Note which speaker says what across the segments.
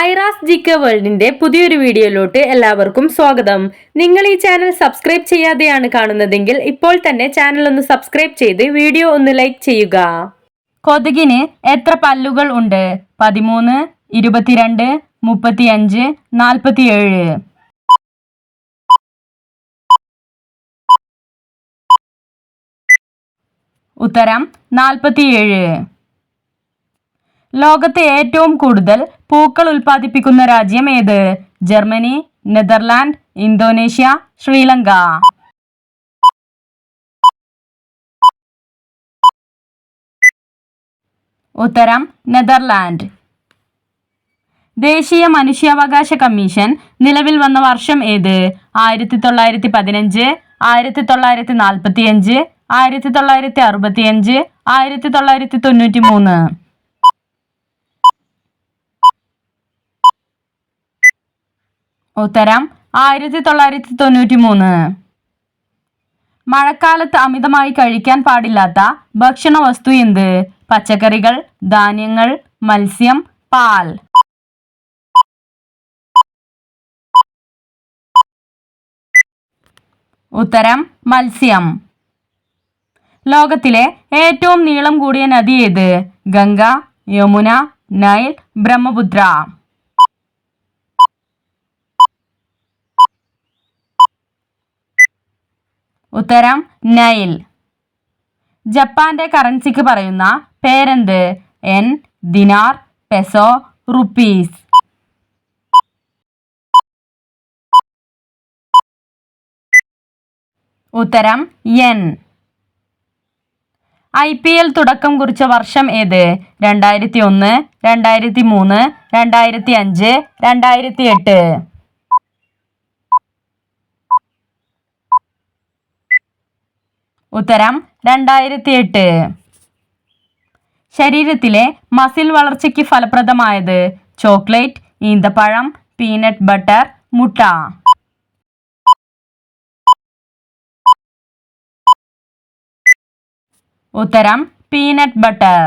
Speaker 1: ഐറാസ് ജിക്ക വേൾഡിന്റെ പുതിയൊരു വീഡിയോയിലോട്ട് എല്ലാവർക്കും സ്വാഗതം. നിങ്ങൾ ഈ ചാനൽ സബ്സ്ക്രൈബ് ചെയ്യാതെയാണ് കാണുന്നതെങ്കിൽ ഇപ്പോൾ തന്നെ ചാനൽ ഒന്ന് സബ്സ്ക്രൈബ് ചെയ്ത് വീഡിയോ ഒന്ന് ലൈക്ക് ചെയ്യുക. കൊതുകിന് എത്ര പല്ലുകൾ ഉണ്ട്? പതിമൂന്ന് ഇരുപത്തിരണ്ട് മുപ്പത്തിയഞ്ച് നാൽപ്പത്തിയേഴ് ഉത്തരം നാൽപ്പത്തിയേഴ് ലോകത്തെ ഏറ്റവും കൂടുതൽ പൂക്കൾ ഉൽപ്പാദിപ്പിക്കുന്ന രാജ്യം ഏത്? Germany Netherland Indonesia Sri Lanka. ഉത്തരം നെതർലാൻഡ്. ദേശീയ മനുഷ്യാവകാശ കമ്മീഷൻ നിലവിൽ വന്ന വർഷം ഏത്? ആയിരത്തി തൊള്ളായിരത്തി പതിനഞ്ച് ആയിരത്തി തൊള്ളായിരത്തി നാൽപ്പത്തിയഞ്ച് ആയിരത്തി തൊള്ളായിരത്തി അറുപത്തിയഞ്ച് ആയിരത്തി തൊള്ളായിരത്തി തൊണ്ണൂറ്റി മൂന്ന് ഉത്തരം ആയിരത്തി തൊള്ളായിരത്തി തൊണ്ണൂറ്റി മൂന്ന് മഴക്കാലത്ത് അമിതമായി കഴിക്കാൻ പാടില്ലാത്ത ഭക്ഷണ വസ്തു എന്ത്? പച്ചക്കറികൾ ധാന്യങ്ങൾ മത്സ്യം പാൽ. ഉത്തരം മത്സ്യം. ലോകത്തിലെ ഏറ്റവും നീളം കൂടിയ നദി ഏത്? ഗംഗ യമുന നൈൽ ബ്രഹ്മപുത്ര. ഉത്തരം നൈൽ. ജപ്പാന്റെ കറൻസിക്ക് പറയുന്ന പേരെന്ത്? എൻ. Dinar peso rupees. ഉത്തരം എൻ. ഐ പി എൽ തുടക്കം കുറിച്ച വർഷം ഏത്? രണ്ടായിരത്തി ഒന്ന് രണ്ടായിരത്തി മൂന്ന് രണ്ടായിരത്തി അഞ്ച് രണ്ടായിരത്തി എട്ട്. ഉത്തരം രണ്ടായിരത്തി എട്ട് ശരീരത്തിലെ മസിൽ വളർച്ചയ്ക്ക് ഫലപ്രദമായത് ചോക്ലേറ്റ് ഈന്തപ്പഴം പീനട്ട് ബട്ടർ മുട്ട. ഉത്തരം പീനട്ട് ബട്ടർ.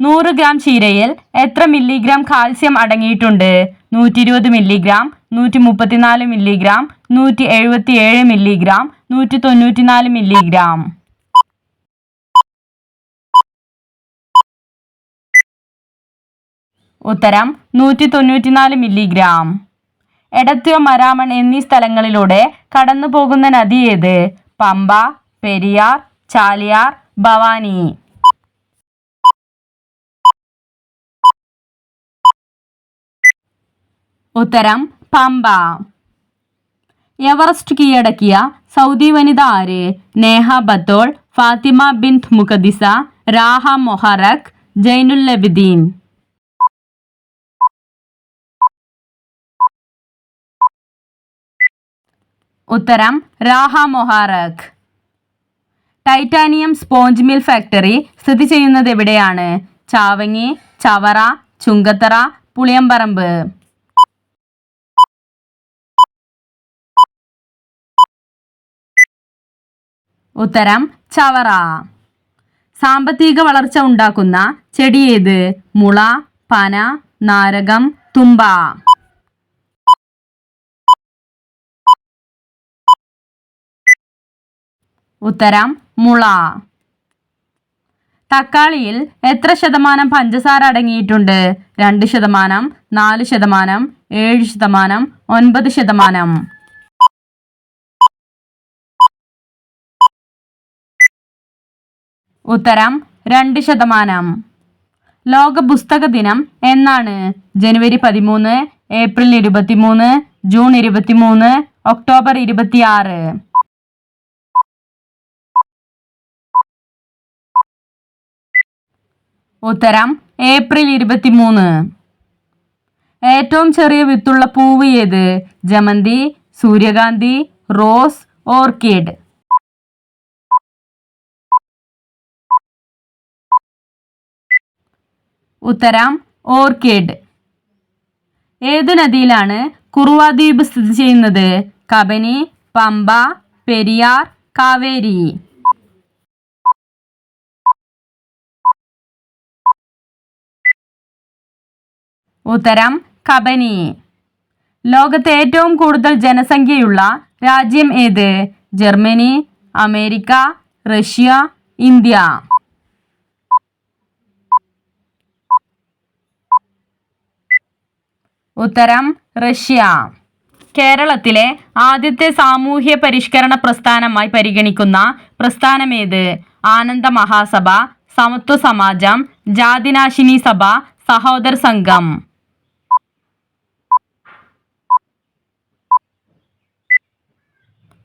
Speaker 1: നൂറ് ഗ്രാം ചീരയിൽ എത്ര മില്ലിഗ്രാം കാൽസ്യം അടങ്ങിയിട്ടുണ്ട്? നൂറ്റി ഇരുപത് മില്ലിഗ്രാം നൂറ്റി മുപ്പത്തിനാല് മില്ലിഗ്രാം നൂറ്റി എഴുപത്തി ഏഴ് മില്ലിഗ്രാം നൂറ്റി തൊണ്ണൂറ്റിനാല് മില്ലിഗ്രാം. ഉത്തരം നൂറ്റി തൊണ്ണൂറ്റിനാല് മില്ലിഗ്രാം. എടത്വ മരാമൺ എന്നീ സ്ഥലങ്ങളിലൂടെ കടന്നു പോകുന്ന നദി ഏത്? പമ്പ പെരിയാർ ചാലിയാർ ഭവാനി. ഉത്തരം പമ്പ. എവറസ്റ്റ് കീഴടക്കിയ സൗദി വനിത ആര്? നേഹ ബത്തോൾ ഫാത്തിമ ബിൻത് മുഖദിസ രാഹ മൊഹറക് ജൈനുൽ ലബിദീൻ ഉത്തരം Raha Moharak titanium sponge mill factory സ്ഥിതി ചെയ്യുന്നത് എവിടെയാണ്? ചാവങ്ങി ചവറ ചുങ്കത്തറ പുളിയമ്പറമ്പ് ഉത്തരം ചവറ. സാമ്പത്തിക വളർച്ച ഉണ്ടാക്കുന്ന ചെടി ഏത്? മുള പന നാരകം തുമ്പ. ഉത്തരം മുള. തക്കാളിയിൽ എത്ര ശതമാനം പഞ്ചസാര അടങ്ങിയിട്ടുണ്ട്? രണ്ട് ശതമാനം നാല് ശതമാനം ഏഴ് ശതമാനം ഒൻപത് ശതമാനം. ഉത്തരം രണ്ട് ശതമാനം. ലോക പുസ്തക ദിനം എന്നാണ്. ജനുവരി പതിമൂന്ന് ഏപ്രിൽ ഇരുപത്തിമൂന്ന് ജൂൺ ഇരുപത്തിമൂന്ന് ഒക്ടോബർ ഇരുപത്തിയാറ്. ഉത്തരം ഏപ്രിൽ ഇരുപത്തിമൂന്ന്. ഏറ്റവും ചെറിയ വിത്തുള്ള പൂവ് ഏത്? ജമന്തി സൂര്യകാന്തി റോസ് ഓർക്കിഡ്. ഉത്തരം ഓർക്കിഡ്. ഏത് നദിയിലാണ് കുറുവ ദ്വീപ് സ്ഥിതി ചെയ്യുന്നത്? കബനി പമ്പ പെരിയാർ കാവേരി. ഉത്തരം കബനി. ലോകത്തെ ഏറ്റവും കൂടുതൽ ജനസംഖ്യയുള്ള രാജ്യം ഏത്? Germany America Russia India. ഉത്തരം റഷ്യ. കേരളത്തിലെ ആദ്യത്തെ സാമൂഹ്യ പരിഷ്കരണ പ്രസ്ഥാനമായി പരിഗണിക്കുന്ന പ്രസ്ഥാനമേത്? ആനന്ദ മഹാസഭ സമത്വ സമാജം ജാതിനാശിനി സഭ സഹോദര സംഘം.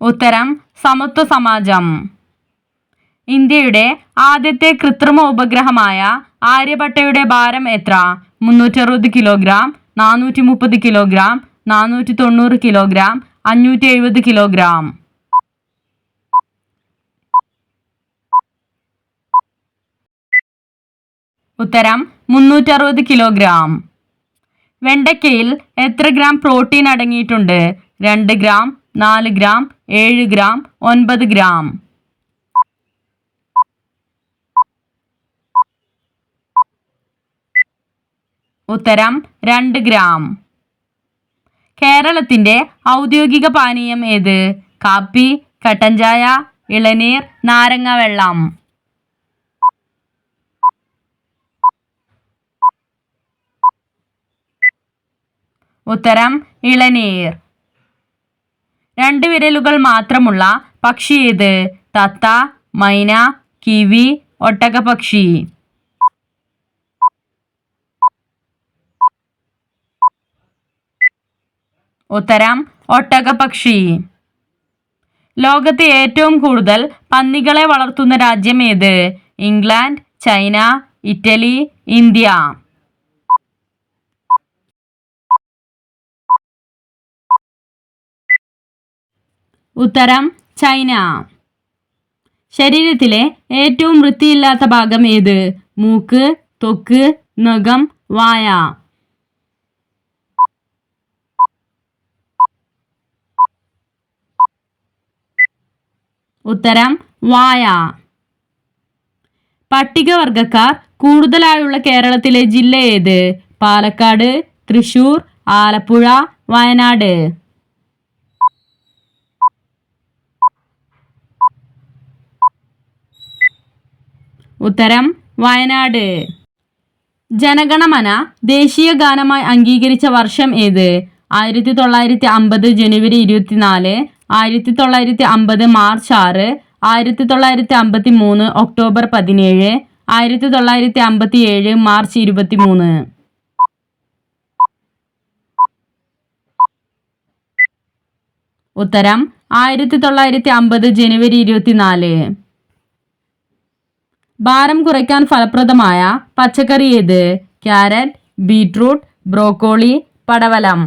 Speaker 1: ഉത്തരം സമത്വ സമാജം. ഇന്ത്യയുടെ ആദ്യത്തെ കൃത്രിമ ഉപഗ്രഹമായ ആര്യഭട്ടയുടെ ഭാരം എത്ര? മുന്നൂറ്ററുപത് കിലോഗ്രാം നാനൂറ്റി മുപ്പത് കിലോഗ്രാം നാനൂറ്റി തൊണ്ണൂറ് കിലോഗ്രാം അഞ്ഞൂറ്റി എഴുപത് കിലോഗ്രാം. ഉത്തരം മുന്നൂറ്ററുപത് കിലോഗ്രാം. വെണ്ടയ്ക്കയിൽ എത്ര ഗ്രാം പ്രോട്ടീൻ അടങ്ങിയിട്ടുണ്ട്? രണ്ട് ഗ്രാം നാല് ഗ്രാം ഏഴ് ഗ്രാം ഒൻപത് ഗ്രാം. ഉത്തരം രണ്ട് ഗ്രാം. കേരളത്തിന്റെ ഔദ്യോഗിക പാനീയം ഏത്? കാപ്പി കട്ടൻ ചായ ഇളനീർ നാരങ്ങ വെള്ളം. ഉത്തരം ഇളനീർ. രണ്ട് വിരലുകൾ മാത്രമുള്ള പക്ഷി ഏത്? തത്ത മൈന കിവി ഒട്ടകപക്ഷി ഉത്തരം ഒട്ടകപക്ഷി ലോകത്ത് ഏറ്റവും കൂടുതൽ പന്നികളെ വളർത്തുന്ന രാജ്യം ഏത്? England China Italy India. ഉത്തരം ചൈന. ശരീരത്തിലെ ഏറ്റവും വൃത്തിയില്ലാത്ത ഭാഗം ഏത്? മൂക്ക് തൊക്ക് നഖം വായ. ഉത്തരം വായ. പട്ടികവർഗക്കാർ കൂടുതലായുള്ള കേരളത്തിലെ ജില്ല ഏത്? പാലക്കാട് തൃശൂർ ആലപ്പുഴ വയനാട്. ഉത്തരം വയനാട്. ജനഗണമന ദേശീയ ഗാനമായി അംഗീകരിച്ച വർഷം ഏത്? ആയിരത്തി തൊള്ളായിരത്തി അമ്പത് ജനുവരി ഇരുപത്തിനാല് ആയിരത്തി തൊള്ളായിരത്തി അമ്പത് മാർച്ച് ആറ് ആയിരത്തി തൊള്ളായിരത്തി അമ്പത്തി മൂന്ന് ഒക്ടോബർ പതിനേഴ് ആയിരത്തി തൊള്ളായിരത്തി അമ്പത്തി ഏഴ് മാർച്ച് ഇരുപത്തി മൂന്ന് ഉത്തരം ആയിരത്തി തൊള്ളായിരത്തി അമ്പത് ജനുവരി ഇരുപത്തിനാല്. ഭാരം കുറയ്ക്കാൻ ഫലപ്രദമായ പച്ചക്കറി ഏത്? ക്യാരറ്റ് ബീട്രൂട്ട് ബ്രോക്കോളി പടവലം.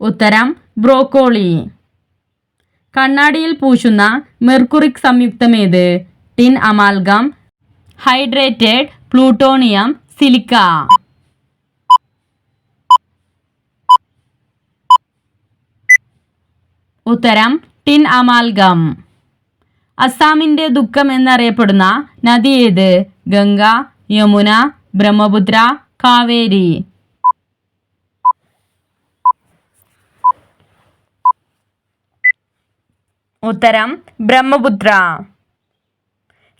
Speaker 1: ഉത്തരം ബ്രോക്കോളി. കണ്ണാടിയിൽ പൂശുന്ന mercuric സംയുക്തമേത്? Tin amalgam hydrated plutonium silica. ഉത്തരം ടിൻ അമാൽഗം. അസാമിന്റെ ദുഃഖം എന്നറിയപ്പെടുന്ന നദി ഏത്? ഗംഗ യമുന ബ്രഹ്മപുത്ര കാവേരി. ഉത്തരം ബ്രഹ്മപുത്ര.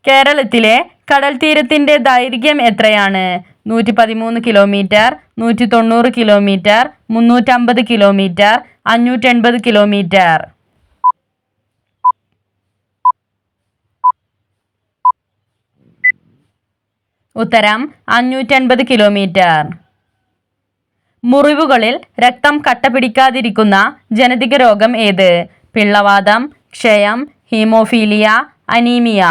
Speaker 1: കേരളത്തിലെ കടൽ തീരത്തിന്റെ ദൈർഘ്യം എത്രയാണ്? നൂറ്റി പതിമൂന്ന് കിലോമീറ്റർ നൂറ്റി തൊണ്ണൂറ് കിലോമീറ്റർ മുന്നൂറ്റമ്പത് കിലോമീറ്റർ അഞ്ഞൂറ്റെൺപത് കിലോമീറ്റർ. ഉത്തരം അഞ്ഞൂറ്റൻപത് കിലോമീറ്റർ. മുറിവുകളിൽ രക്തം കട്ട പിടിക്കാതിരിക്കുന്ന ജനിതക രോഗം ഏത്? പിള്ളവാതം ക്ഷയം ഹീമോഫീലിയ അനീമിയ.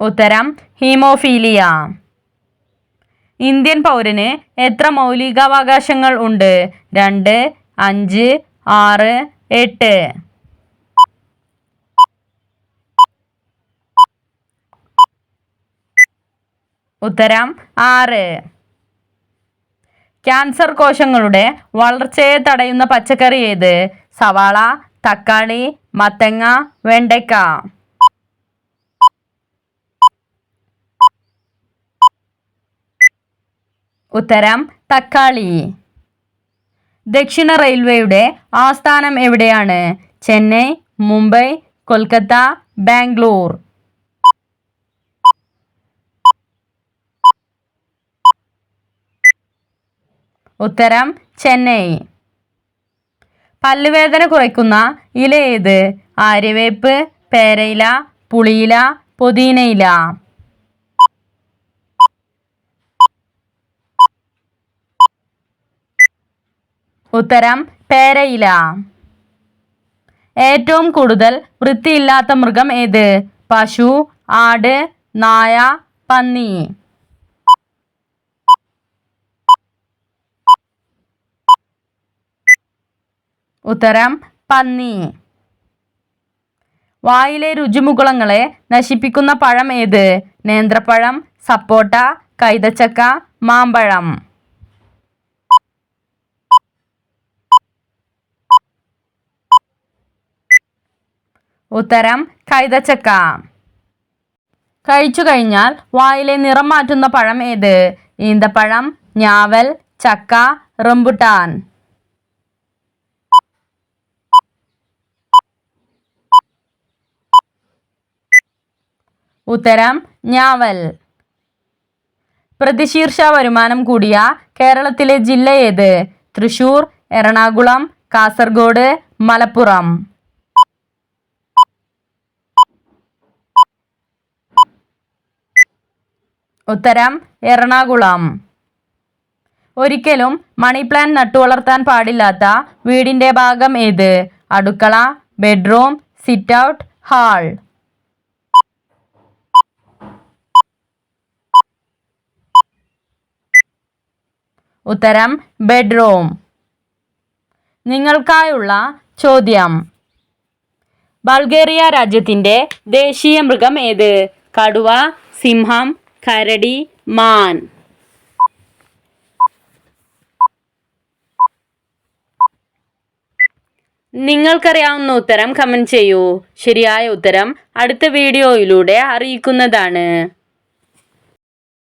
Speaker 1: ഉത്തരം ഹീമോഫീലിയ. ഇന്ത്യൻ പൗരന് എത്ര മൗലികാവകാശങ്ങൾ ഉണ്ട്? രണ്ട് അഞ്ച് ആറ് എട്ട്. ഉത്തരം ആറ്. ക്യാൻസർ കോശങ്ങളുടെ വളർച്ചയെ തടയുന്ന പച്ചക്കറി ഏത്? സവാള തക്കാളി മത്തങ്ങ വെണ്ടയ്ക്ക. ഉത്തരം തക്കാളി. ദക്ഷിണ റെയിൽവേയുടെ ആസ്ഥാനം എവിടെയാണ്? ചെന്നൈ മുംബൈ കൊൽക്കത്ത ബാംഗ്ലൂർ. ഉത്തരം ചെന്നൈ. പല്ലുവേദന കുറയ്ക്കുന്ന ഇല ഏത്? ആര്യവേപ്പ് പേരയില പുളിയില പുതിനയില. ഉത്തരം പേരയില. ഏറ്റവും കൂടുതൽ വൃത്തിയില്ലാത്ത മൃഗം ഏത്? പശു ആട് നായ പന്നി. ഉത്തരം പന്നി. വായിലെ രുചിമുകുളങ്ങളെ നശിപ്പിക്കുന്ന പഴം ഏത്? നേന്ത്രപ്പഴം സപ്പോട്ട കൈതച്ചക്ക മാമ്പഴം. ഉത്തരം കൈതച്ചക്ക. കഴിച്ചു കഴിഞ്ഞാൽ വായിലെ നിറം മാറ്റുന്ന പഴം ഏത്? ഈന്തപ്പഴം ഞാവൽ ചക്ക റംബുട്ടാൻ. ഉത്തരം ഞാവൽ. പ്രതിശീർഷ വരുമാനം കൂടിയ കേരളത്തിലെ ജില്ല ഏത്? തൃശൂർ എറണാകുളം കാസർഗോഡ് മലപ്പുറം. ഉത്തരം എറണാകുളം. ഒരിക്കലും മണി പ്ലാന്റ് നട്ടുവളർത്താൻ പാടില്ലാത്ത വീടിന്റെ ഭാഗം ഏത്? അടുക്കള ബെഡ്റൂം സിറ്റ് ഔട്ട് ഹാൾ. ഉത്തരം ബെഡ്റൂം നിങ്ങൾക്കായുള്ള ചോദ്യം. ബൾഗേറിയ രാജ്യത്തിന്റെ ദേശീയ മൃഗം ഏത്? കടുവ സിംഹം കരടി മാൻ. നിങ്ങൾക്കറിയാവുന്ന ഉത്തരം കമന്റ് ചെയ്യൂ. ശരിയായ ഉത്തരം അടുത്ത വീഡിയോയിലൂടെ അറിയിക്കുന്നതാണ്.